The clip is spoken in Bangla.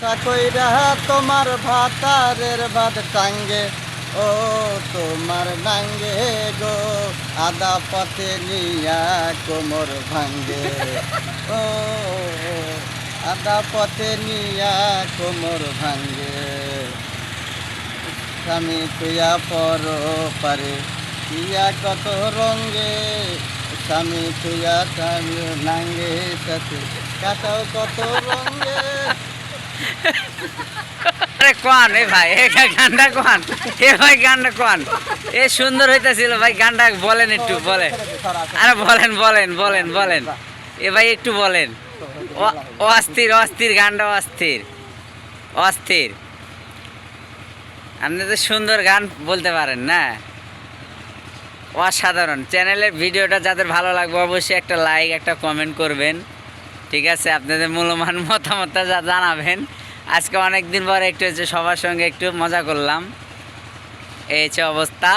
কইরা তোমার ভাতারের ভাত টাঙ্গে। ও তোমার নাঙ্গে গো, আদা পথে নিয়া কোমর ভাঙ্গে। ও আদা পথে নিয়া কোমর ভাঙ্গে। স্বামী তুইয়া পর পারে ইয়া কত রঙ্গে। স্বামী তুইয়া স্বামী নাঙ্গে সাথে কাটাও কত রঙ্গে। ভাই গানটা এ ভাই গানটা এ সুন্দর হইতাছিল ভাই, গানটা বলেন একটু বলে আরে বলেন বলেন বলেন বলেন। এ ভাই একটু বলেন। অস্থির অস্থির, গানটা অস্থির। অস্থির। আপনি তো সুন্দর গান বলতে পারেন না? অসাধারণ। চ্যানেলের ভিডিওটা যাদের ভালো লাগবে, অবশ্যই একটা লাইক, একটা কমেন্ট করবেন। ঠিক আছে, আপনাদের মূল্যমান মতামতটা যা জানাবেন। আজকে অনেক দিন পরে একটু হচ্ছে সবার সঙ্গে একটু মজা করলাম। এই হচ্ছে অবস্থা।